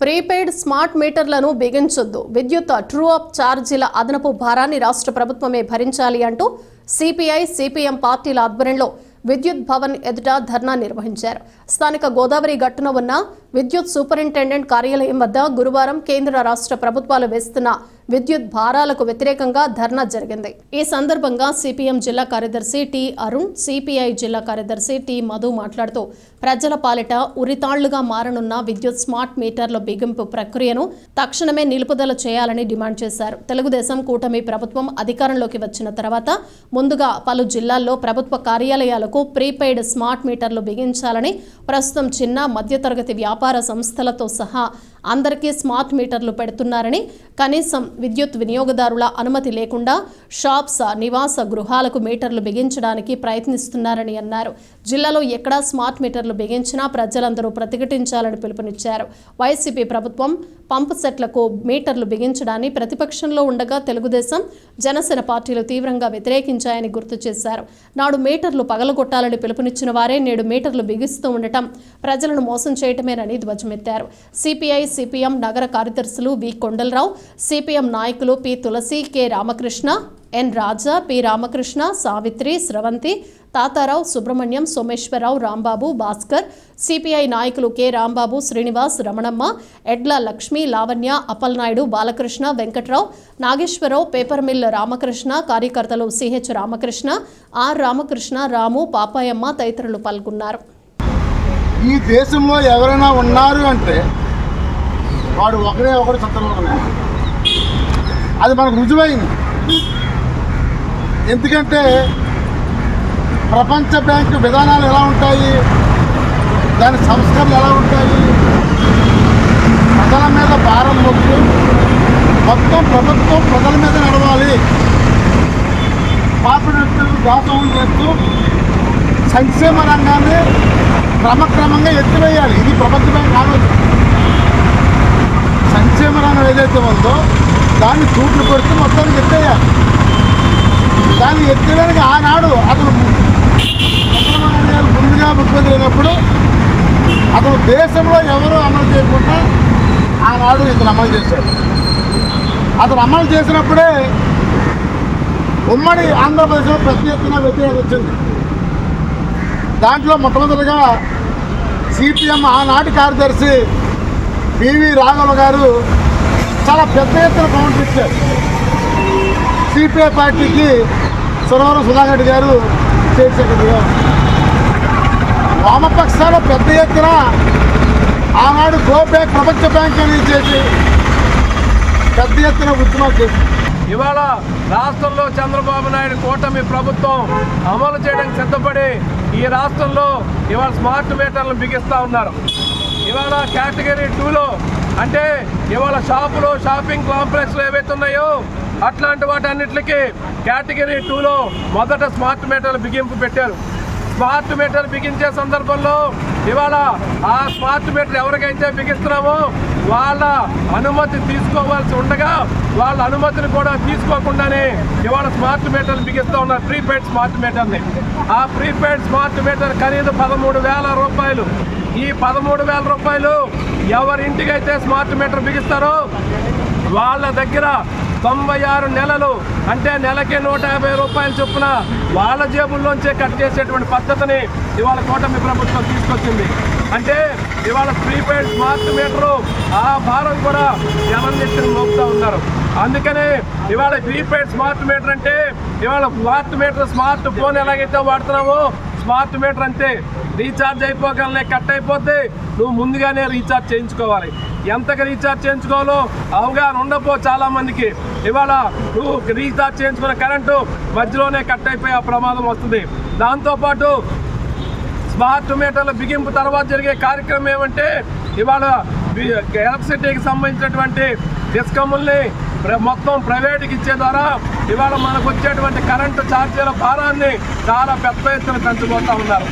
Prepaid smart మీటర్లను బిగించొద్దు. విద్యుత్ true up ఛార్జీల అదనపు భారాన్ని రాష్ట్ర ప్రభుత్వమే భరించాలి అంటూ సిపిఐ సిపిఎం పార్టీల ఆధ్వర్యంలో విద్యుత్ భవన్ ఎదుట ధర్నా నిర్వహించారు. స్థానిక గోదావరి గట్టున ఉన్న విద్యుత్ సూపరింటెండెంట్ కార్యాలయం వద్ద గురువారం కేంద్ర రాష్ట్ర ప్రభుత్వాలు వేస్తున్న విద్యుత్ భారాలకు వ్యతిరేకంగా ధర్నా జరిగింది. ఈ సందర్భంగా సిపిఎం జిల్లా కార్యదర్శి టి అరుణ్ సిపిఐ జిల్లా కార్యదర్శి టి మధు మాట్లాడుతూ ప్రజల పాలిట ఉరితాళ్ళుగా మారనున్న విద్యుత్ స్మార్ట్ మీటర్ల బిగింపు ప్రక్రియను తక్షణమే నిలుపుదల చేయాలని డిమాండ్ చేశారు. తెలుగుదేశం కూటమి ప్రభుత్వం అధికారంలోకి వచ్చిన తర్వాత ముందుగా పలు జిల్లాల్లో ప్రభుత్వ కార్యాలయాలకు ప్రీపెయిడ్ స్మార్ట్ మీటర్లు బిగించాలని ప్రస్తుతం చిన్న మధ్యతరగతి వ్యాపార సంస్థలతో సహా అందరికీ స్మార్ట్ మీటర్లు పెడుతున్నారని కనీసం విద్యుత్ వినియోగదారుల అనుమతి లేకుండా షాప్స్ నివాస గృహాలకు మీటర్లు బిగించడానికి ప్రయత్నిస్తున్నారని అన్నారు. జిల్లాలో ఎక్కడా స్మార్ట్ మీటర్లు బిగించినా ప్రజలందరూ ప్రతిఘటించాలని పిలుపునిచ్చారు. వైసీపీ ప్రభుత్వం పంపు సెట్లకు మీటర్లు బిగించడాన్ని ప్రతిపక్షంలో ఉండగా తెలుగుదేశం జనసేన పార్టీలు తీవ్రంగా వ్యతిరేకించాయని గుర్తు చేశారు. నాడు మీటర్లు పగలగొట్టాలని పిలుపునిచ్చిన వారే నేడు మీటర్లు బిగిస్తూ ఉండటం ప్రజలను మోసం చేయటమేనని ధ్వజమెత్తారు. సిపిఐ సిపిఎం నగర కార్యదర్శులు వి. కొండలరావు సిపిఎం నాయకులు P. Tulasi K. Ramakrishna N. Raja P. Ramakrishna Savitri Sravanthi Tatarao Subrahmanyam Someswararao Rambabu Bhaskar CPI నాయకులు K. Rambabu Srinivas Ramanamma Edla Lakshmi Lavanya Appalanaidu Balakrishna Venkatrao Nageswararao paper mill Ramakrishna కార్యకర్తలు CH Ramakrishna R. Ramakrishna Ramu Papayamma తదితరులు పాల్గొన్నారు. ఈ దేశంలో ఎవరైనా ఉన్నారు అంటే వాడు ఒకరే ఒకరు చంద్రబాబు అది మనకు రుజువైంది. ఎందుకంటే ప్రపంచ బ్యాంకు విధానాలు ఎలా ఉంటాయి? దాని సంస్కరణలు ఎలా ఉంటాయి? ప్రజల మీద భారం మొక్కు మొత్తం ప్రభుత్వం ప్రజల మీద నడవాలి. పాపినట్టు దాసం చేస్తూ సంక్షేమ రంగాన్ని క్రమక్రమంగా ఎత్తివేయాలి. ఇది ప్రపంచ బ్యాంక్ ఆలోచన. సంక్షేమ రంగం ఏదైతే ఉందో దాన్ని చూట్లు కొడుతూ మొత్తానికి ఎత్తేయాలి దాన్ని ఎత్తేయడానికి ఆనాడు అతను చంద్రబాబు గారు ముందుగా ముఖ్యమంత్రి అయినప్పుడు అతను దేశంలో ఎవరు అమలు చేయకుండా ఆనాడు ఇతను అమలు చేశాడు. అతను అమలు చేసినప్పుడే ఉమ్మడి ఆంధ్రప్రదేశ్లో ప్రతి ఎత్తున వ్యతిరేకత వచ్చింది. దాంట్లో మొట్టమొదటిగా సిపిఎం ఆనాటి కార్యదర్శి పివి రాఘవ గారు చాలా పెద్ద ఎత్తున కౌంటర్ ఇచ్చారు సిపిఐ పార్టీకి సురవరం సుధాకర్ గారు స్టేట్ సెక్రటరీ వామపక్షాలు పెద్ద ఎత్తున ఆనాడు గో ప్రపంచ బ్యాంక్ అనేది చేసి పెద్ద ఎత్తున ఉద్యమాలు చేసింది ఇవాళ రాష్ట్రంలో చంద్రబాబు నాయుడు కూటమి ప్రభుత్వం అమలు చేయడానికి సిద్ధపడి ఈ రాష్ట్రంలో ఇవాళ స్మార్ట్ మీటర్లను బిగిస్తూ ఉన్నారు. ఇవాళ కేటగిరీ టూలో అంటే ఇవాళ షాపులు షాపింగ్ కాంప్లెక్స్లు ఏవైతే ఉన్నాయో అట్లాంటి వాటన్నిటికి కేటగిరీ టూలో మొదట స్మార్ట్ మీటర్లు బిగింపు పెట్టారు. స్మార్ట్ మీటర్ బిగించే సందర్భంలో ఇవాళ ఆ స్మార్ట్ మీటర్ ఎవరికైతే బిగిస్తున్నామో వాళ్ళ అనుమతి తీసుకోవాల్సి ఉండగా వాళ్ళ అనుమతిని కూడా తీసుకోకుండానే ఇవాళ స్మార్ట్ మీటర్లు బిగిస్తూ ఉన్నారు. ప్రీపెయిడ్ స్మార్ట్ మీటర్ని. ఆ ప్రీపెయిడ్ స్మార్ట్ మీటర్ ఖరీదు పదమూడు వేల రూపాయలు. ఈ పదమూడు వేల రూపాయలు ఎవరింటికైతే స్మార్ట్ మీటర్ బిగిస్తారో వాళ్ళ దగ్గర తొంభై ఆరు నెలలు అంటే నెలకే నూట యాభై రూపాయలు చొప్పున వాళ్ళ జేబుల్లోంచే కట్ చేసేటువంటి పద్ధతిని ఇవాళ కూటమి ప్రభుత్వం తీసుకొచ్చింది. అంటే ఇవాళ ప్రీపెయిడ్ స్మార్ట్ మీటరు ఆ భారం కూడా జనం నెత్తిన మోపుతూ ఉన్నారు. అందుకనే ఇవాళ ప్రీపెయిడ్ స్మార్ట్ మీటర్ అంటే ఇవాళ స్మార్ట్ మీటర్ స్మార్ట్ ఫోన్ ఎలాగైతే వాడుతున్నామో స్మార్ట్ మీటర్ అంతే. రీఛార్జ్ అయిపోగలనే కట్ అయిపోతే నువ్వు ముందుగానే రీఛార్జ్ చేయించుకోవాలి. ఎంతగా రీఛార్జ్ చేయించుకోవాలో అవగాహన ఉండపో చాలా మందికి. ఇవాళ నువ్వు రీఛార్జ్ చేయించుకున్న కరెంటు మధ్యలోనే కట్ అయిపోయే ప్రమాదం వస్తుంది. దాంతోపాటు స్మార్ట్ మీటర్ల బిగింపు తర్వాత జరిగే కార్యక్రమం ఏమంటే ఇవాళ ఎలక్ట్రిసిటీకి సంబంధించినటువంటి డిస్కముల్ని ప్ర- మొత్తం ప్రైవేట్కి ఇచ్చే ద్వారా ఇవాళ మనకు వచ్చేటువంటి కరెంటు ఛార్జీల భారాన్ని చాలా పెద్ద ఎత్తున పెంచబోతా ఉన్నారు.